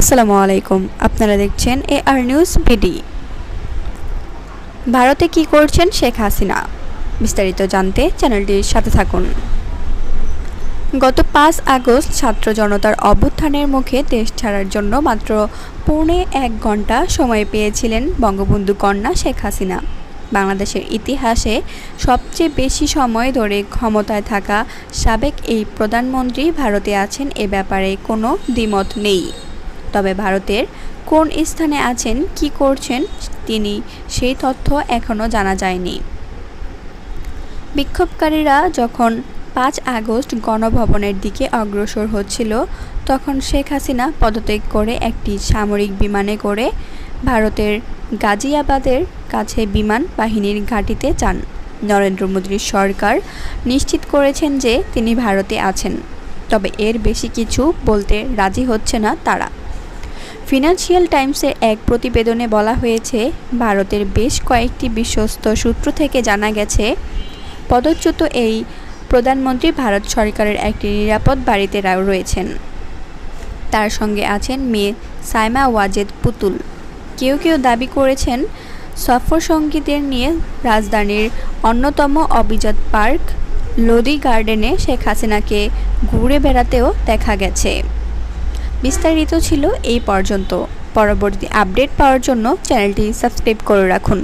আসসালামু আলাইকুম। আপনারা দেখছেন এ আর নিউজ বিডি ভারতে কি করছেন শেখ হাসিনা? বিস্তারিত জানতে চ্যানেলটির সাথে থাকুন। গত পাঁচ আগস্ট ছাত্র জনতার অভ্যুত্থানের মুখে দেশ ছাড়ার জন্য মাত্র পৌনে এক ঘণ্টা সময় পেয়েছিলেন বঙ্গবন্ধু কন্যা শেখ হাসিনা। বাংলাদেশের ইতিহাসে সবচেয়ে বেশি সময় ধরে ক্ষমতায় থাকা সাবেক এই প্রধানমন্ত্রী ভারতে আছেন এ ব্যাপারে কোনো দ্বিমত নেই। তবে ভারতের কোন স্থানে আছেন, কি করছেন, তিনি সেই তথ্য এখনও জানা যায়নি। বিক্ষোভকারীরা যখন পাঁচ আগস্ট গণভবনের দিকে অগ্রসর হচ্ছিল, তখন শেখ হাসিনা পদত্যাগ করে একটি সামরিক বিমানে করে ভারতের গাজিয়াবাদের কাছে বিমান বাহিনীর ঘাঁটিতে যান। নরেন্দ্র মোদীর সরকার নিশ্চিত করেছেন যে তিনি ভারতে আছেন। তবে এর বেশি কিছু বলতে রাজি হচ্ছে না তারা। ফিনান্সিয়াল টাইমসের এক প্রতিবেদনে বলা হয়েছে, ভারতের বেশ কয়েকটি বিশ্বস্ত সূত্র থেকে জানা গেছে, পদচ্যুত এই প্রধানমন্ত্রী ভারত সরকারের একটি নিরাপদ বাড়িতে রয়েছেন। তার সঙ্গে আছেন মেয়ে সাইমা ওয়াজেদ পুতুল। কেউ কেউ দাবি করেছেন, সফর সঙ্গীদের নিয়ে রাজধানীর অন্যতম অভিজাত পার্ক, লোদি গার্ডেনে শেখ হাসিনাকে ঘুরে বেড়াতেও দেখা গেছে। বিস্তারিত ছিল এই পর্যন্ত। পরবর্তী আপডেট পাওয়ার জন্য চ্যানেলটি সাবস্ক্রাইব করে রাখুন।